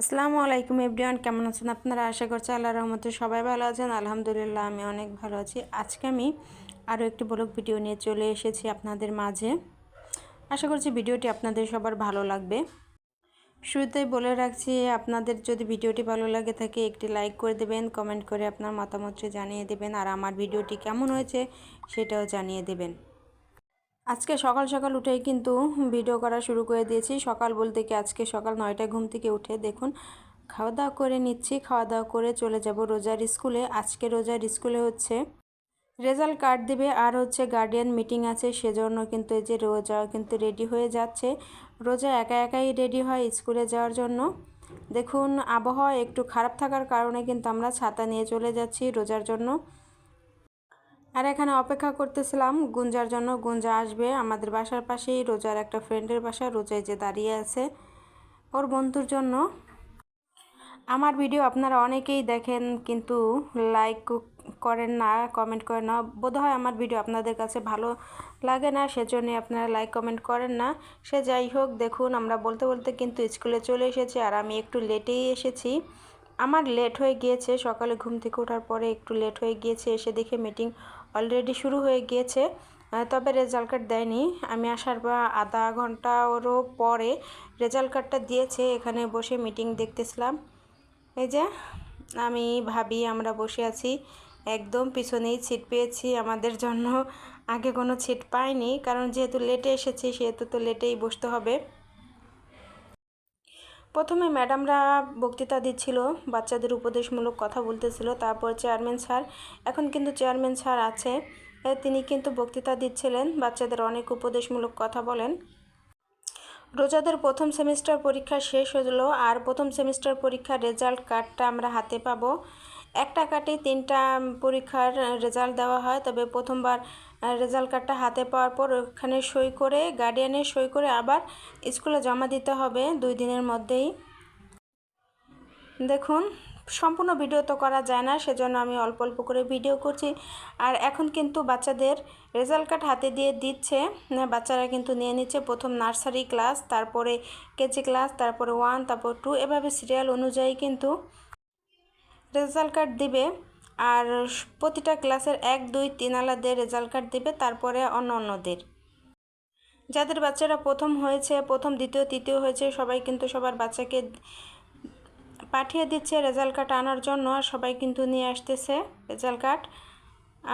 আসসালামু আলাইকুম এভরিওয়ান, কেমন আছেন আপনারা? আশা করছি আল্লাহ রহমতে সবাই ভালো আছেন। আলহামদুলিল্লাহ, আমি অনেক ভালো আছি। আজকে আমি আরও একটি ব্লগ ভিডিও নিয়ে চলে এসেছি আপনাদের মাঝে। আশা করছি ভিডিওটি আপনাদের সবার ভালো লাগবে। শুরুতেই বলে রাখছি, আপনাদের যদি ভিডিওটি ভালো লাগে থাকে, একটি লাইক করে দেবেন, কমেন্ট করে আপনার মতামতটি জানিয়ে দেবেন, আর আমার ভিডিওটি কেমন হয়েছে সেটাও জানিয়ে দেবেন। আজকে সকাল সকাল উঠেই কিন্তু ভিডিও করা শুরু করে দিয়েছি। সকাল বলতে কি আজকে সকাল নয়টায় ঘুম থেকে উঠে দেখুন, খাওয়া দাওয়া করে নিচ্ছি, খাওয়া দাওয়া করে চলে যাব রোজার স্কুলে। আজকে রোজার স্কুলে হচ্ছে রেজাল্ট কার্ড দেবে আর হচ্ছে গার্ডিয়ান মিটিং আছে, সেজন্য কিন্তু এই যে রোজা কিন্তু রেডি হয়ে যাচ্ছে। রোজা একা একাই রেডি হয় স্কুলে যাওয়ার জন্য। দেখুন, আবহাওয়া একটু খারাপ থাকার কারণে কিন্তু আমরা ছাতা নিয়ে চলে যাচ্ছি রোজার জন্য। আর এখানে অপেক্ষা করতেছিলাম, গুঞ্জার জন্য গুঞ্জা আসবে। আমাদের বাসার পাশেই রোজার একটা ফ্রেন্ডের বাসা, রোজায় যে দাঁড়িয়ে আছে ওর বন্ধুর জন্য। আমার ভিডিও আপনারা অনেকেই দেখেন, কিন্তু লাইক করেন না কমেন্ট করেন না। বোধহয় আমার ভিডিও আপনাদের কাছে ভালো লাগে না সেজন্যই আপনারা লাইক কমেন্ট করেন না। সে যাই হোক, দেখুন, আমরা বলতে বলতে কিন্তু স্কুলে চলে এসেছি আর আমি একটু লেটেই এসেছি। আমার লেট হয়ে গিয়েছে, সকালে ঘুম থেকে ওঠার পরে একটু লেট হয়ে গিয়েছে, এসে দেখে মিটিং অলরেডি শুরু হয়ে গিয়েছে তবে রেজাল্ট কার্ড দেয়নি। আমি আসার পর আধা ঘণ্টা ওরও পরে রেজাল্ট কার্ডটা দিয়েছে, এখানে বসে মিটিং দেখতেছিলাম। এই যে, আমি ভাবি আমরা বসে আছি, একদম পিছনেই ছিট পেয়েছি, আমাদের জন্য আগে কোনো ছিট পাইনি, কারণ যেহেতু লেটে এসেছি, সেহেতু তো লেটেই বসতে হবে। প্রথমে ম্যাডামরা বক্তৃতা দিচ্ছিল, বাচ্চাদের উপদেশমূলক কথা বলতেছিল, তারপর চেয়ারম্যান স্যার, এখন কিন্তু চেয়ারম্যান স্যার আছে তিনি কিন্তু বক্তৃতা দিচ্ছিলেন, বাচ্চাদের অনেক উপদেশমূলক কথা বলেন। রোজাদের প্রথম সেমিস্টার পরীক্ষা শেষ হলো আর প্রথম সেমিস্টার পরীক্ষার রেজাল্ট কার্ডটা আমরা হাতে পাবো। একটা কাটে তিনটা পরীক্ষার রেজাল্ট দেওয়া হয়, তবে প্রথমবার রেজাল্ট কার্ডটা হাতে পাওয়ার পর ওখানে সই করে গার্ডিয়ানের সই করে আবার স্কুলে জমা দিতে হবে দুই দিনের মধ্যেই। দেখুন সম্পূর্ণ ভিডিও তো করা যায় না, সেজন্য আমি অল্প অল্প করে ভিডিও করছি। আর এখন কিন্তু বাচ্চাদের রেজাল্ট কার্ড হাতে দিয়ে দিচ্ছে বাচ্চারা কিন্তু নিয়ে নিচ্ছে প্রথম নার্সারি ক্লাস, তারপরে কেজি ক্লাস, তারপরে ওয়ান, তারপর টু, এভাবে সিরিয়াল অনুযায়ী কিন্তু রেজাল্ট কার্ড দিবে। আর প্রতিটা ক্লাসের এক, দুই, তিন আলাদের রেজাল্ট কার্ড দিবে, তারপরে অন্য অন্যদের। যাদের বাচ্চারা প্রথম হয়েছে, প্রথম, দ্বিতীয়, তৃতীয় হয়েছে, সবাই কিন্তু সবার বাচ্চাকে পাঠিয়ে দিচ্ছে রেজাল্ট কার্ড আনার জন্য আর সবাই কিন্তু নিয়ে আসতেছে রেজাল্ট কার্ড।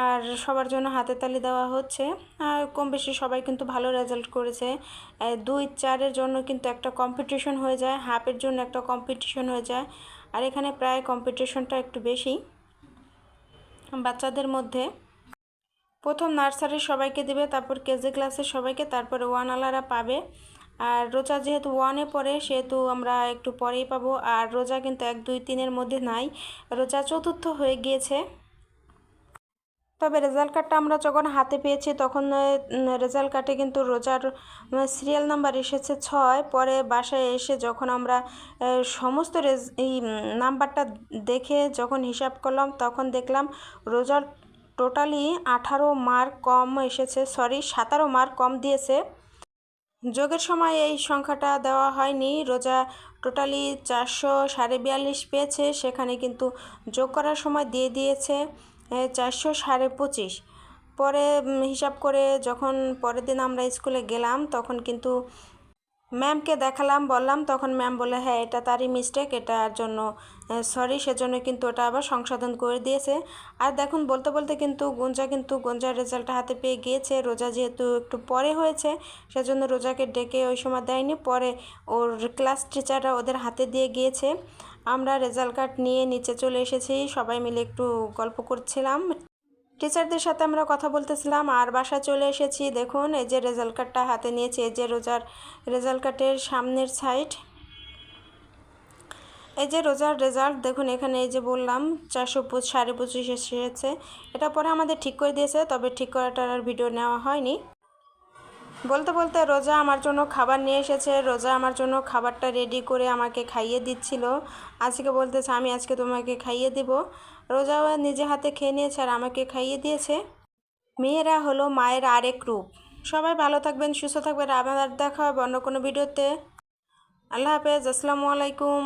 আর সবার জন্য হাতে তালি দেওয়া হচ্ছে। আর কম বেশি সবাই কিন্তু ভালো রেজাল্ট করেছে। দুই চারের জন্য কিন্তু একটা কম্পিটিশন হয়ে যায়, হাফের জন্য একটা কম্পিটিশন হয়ে যায়। আর এখানে প্রায় কম্পিটিশনটা একটু বেশি। বাচ্চাদের মধ্যে প্রথম নার্সারির সবাইকে দেবে, তারপর কেজি ক্লাসের সবাইকে, তারপরে ওয়ান আলারা পাবে। আর রোজা যেহেতু ওয়ানে পড়ে, সেহেতু আমরা একটু পরেই পাবো। আর রোজা কিন্তু এক, দুই, তিনের মধ্যে নাই। রোজা চতুর্থ হয়ে গিয়েছে। তবে রেজাল্ট কার্ডটা আমরা যখন হাতে পেয়েছি, তখন রেজাল্ট কার্ডে কিন্তু রোজার সিরিয়াল নাম্বার এসেছে ছয়। পরে বাসায় এসে যখন আমরা সমস্ত এই নাম্বারটা দেখে যখন হিসাব করলাম, তখন দেখলাম রোজার টোটালি আঠারো মার্ক কম এসেছে, সরি, সাতারো মার্ক কম দিয়েছে। যোগের সময় এই সংখ্যাটা দেওয়া হয়নি। রোজা টোটালি চারশো সাড়ে বিয়াল্লিশ পেয়েছে। সেখানে কিন্তু যোগ করার সময় দিয়ে দিয়েছে চারশো সাড়ে পঁচিশ। পরে হিসাব করে যখন পরের দিন আমরা স্কুলে গেলাম, তখন কিন্তু ম্যামকে দেখালাম, বললাম, তখন ম্যাম বলে হ্যাঁ এটা তারই মিস্টেক এটার জন্য সরি সেজন্য কিন্তু ওটা আবার সংশোধন করে দিয়েছে। আর দেখুন, বলতে বলতে কিন্তু গঞ্জা কিন্তু গঞ্জার রেজাল্টটা হাতে পেয়ে গিয়েছে। রোজা যেহেতু একটু পরে হয়েছে, সেজন্য রোজাকে ডেকে ওই সময় দেয়নি। পরে ওর ক্লাস টিচাররা ওদের হাতে দিয়ে গিয়েছে। আমরা রেজাল্ট কার্ড নিয়ে নিচে চলে এসেছি। সবাই মিলে একটু গল্প করছিলাম। টিচারদের সাথে আমরা কথা বলতেছিলাম। আর বাসা চলে এসেছি। দেখুন, এই যে রেজাল্ট কার্ডটা হাতে নিয়েছি, এই যে রোজার রেজাল্ট কার্ডের সামনের সাইড এই যে রোজার রেজাল্ট, দেখুন এখানে এই যে বললাম, চারশো সাড়ে পঁচিশ এসেছে। এটা পরে আমাদের ঠিক করে দিয়েছে, তবে ঠিক করাটার আর ভিডিও নেওয়া হয়নি। বলতে বলতে রোজা আমার জন্য খাবার নিয়ে এসেছে, রোজা আমার জন্য খাবারটা রেডি করে আমাকে খাইয়ে দিচ্ছিল। আজকে বলতেছে, আমি আজকে তোমাকে খাইয়ে দেব। রোজাও নিজে হাতে খেয়ে নিয়েছে আর আমাকে খাইয়ে দিয়েছে। মেয়েরা হলো মায়ের আরেক রূপ। সবাই ভালো থাকবেন, সুস্থ থাকবেন, আবার দেখা হবে অন্য কোনো ভিডিওতে। আল্লাহ হাফেজ, আসসালামু আলাইকুম।